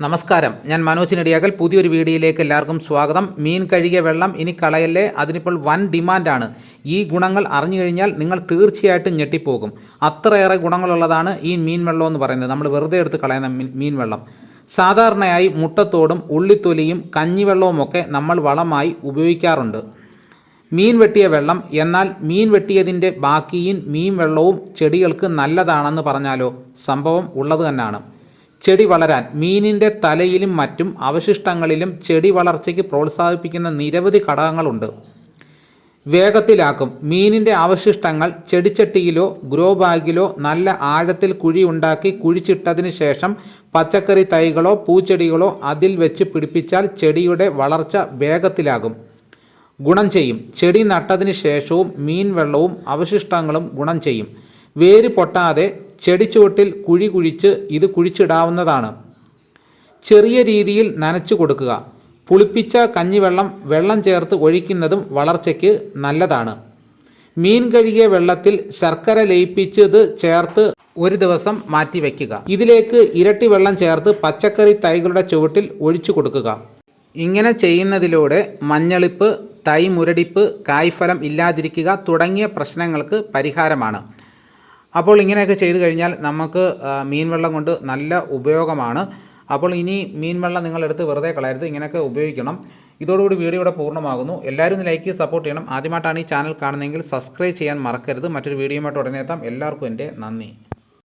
നമസ്കാരം. ഞാൻ മനോജ് നെടിയാകൽ പുതിയൊരു വീഡിയോയിലേക്ക് എല്ലാവർക്കും സ്വാഗതം. മീൻ കഴുകിയ വെള്ളം ഇനി കളയല്ലേ? അതിനിപ്പോൾ വൻ ഡിമാൻഡാണ്. ഈ ഗുണങ്ങൾ അറിഞ്ഞു കഴിഞ്ഞാൽ നിങ്ങൾ തീർച്ചയായിട്ടും ഞെട്ടിപ്പോകും. അത്രയേറെ ഗുണങ്ങളുള്ളതാണ് ഈ മീൻ വെള്ളം എന്ന് പറയുന്നത്. നമ്മൾ വെറുതെ എടുത്ത് കളയുന്ന മീൻ- വെള്ളം. സാധാരണയായി മുട്ടത്തോടും ഉള്ളിത്തൊലിയും കഞ്ഞിവെള്ളവുമൊക്കെ നമ്മൾ വളമായി ഉപയോഗിക്കാറുണ്ട്. മീൻ വെട്ടിയ വെള്ളം എന്നാൽ മീൻ വെട്ടിയതിന്റെ ബാക്കിയും മീൻ വെള്ളവും ചെടികൾക്ക് നല്ലതാണെന്ന് പറഞ്ഞാലോ? സംഭവം ഉള്ളത് തന്നെയാണ് ചെടി വളരാൻ മീനിന്റെ തലയിലും മറ്റും അവശിഷ്ടങ്ങളിലും ചെടി വളർച്ചയ്ക്ക് പ്രോത്സാഹിപ്പിക്കുന്ന നിരവധി ഘടകങ്ങളുണ്ട്. വേഗത്തിലാക്കും. മീനിന്റെ അവശിഷ്ടങ്ങൾ ചെടിച്ചട്ടിയിലോ ഗ്രോ ബാഗിലോ നല്ല ആഴത്തിൽ കുഴി ഉണ്ടാക്കി കുഴിച്ചിട്ടതിന് ശേഷം പച്ചക്കറി തൈകളോ പൂച്ചെടികളോ അതിൽ വെച്ച് പിടിപ്പിച്ചാൽ ചെടിയുടെ വളർച്ച വേഗത്തിലാകും. ഗുണം ചെയ്യും. ചെടി നട്ടതിന് ശേഷവും മീൻ വെള്ളവും അവശിഷ്ടങ്ങളും ഗുണം ചെയ്യും. വേര് പൊട്ടാതെ ചെടിച്ചുവട്ടിൽ കുഴി കുഴിച്ച് ഇത് കുഴിച്ചിടാവുന്നതാണ്. ചെറിയ രീതിയിൽ നനച്ചു കൊടുക്കുക. പുളിപ്പിച്ച കഞ്ഞിവെള്ളം വെള്ളം ചേർത്ത് ഒഴിക്കുന്നതും വളർച്ചയ്ക്ക് നല്ലതാണ്. മീൻ കഴുകിയ വെള്ളത്തിൽ ശർക്കര ലയിപ്പിച്ചത് ചേർത്ത് ഒരു ദിവസം മാറ്റി വയ്ക്കുക ഇതിലേക്ക് ഇരട്ടി വെള്ളം ചേർത്ത് പച്ചക്കറി തൈകളുടെ ചുവട്ടിൽ ഒഴിച്ചു കൊടുക്കുക. ഇങ്ങനെ ചെയ്യുന്നതിലൂടെ മഞ്ഞളിപ്പ് തൈ മുരടിപ്പ് കായ്ഫലം ഇല്ലാതിരിക്കുക തുടങ്ങിയ പ്രശ്നങ്ങൾക്ക് പരിഹാരമാണ്. അപ്പോൾ ഇങ്ങനെയൊക്കെ ചെയ്തു കഴിഞ്ഞാൽ നമുക്ക് മീൻ വെള്ളം കൊണ്ട് നല്ല ഉപയോഗമാണ്. അപ്പോൾ ഇനി മീൻ വെള്ളം നിങ്ങളെടുത്ത് വെറുതെ കളയരുത് ഇങ്ങനെയൊക്കെ ഉപയോഗിക്കണം. ഇതോടുകൂടി വീഡിയോ ഇവിടെ പൂർണമാകുന്നു. എല്ലാവരും ഒന്ന് ലൈക്ക് സപ്പോർട്ട് ചെയ്യണം. ആദ്യമായിട്ടാണ് ഈ ചാനൽ കാണുന്നതെങ്കിൽ സബ്സ്ക്രൈബ് ചെയ്യാൻ മറക്കരുത്. മറ്റൊരു വീഡിയോയുമായിട്ട് ഉടനെ എത്താം. എല്ലാവർക്കും എന്റെ നന്ദി.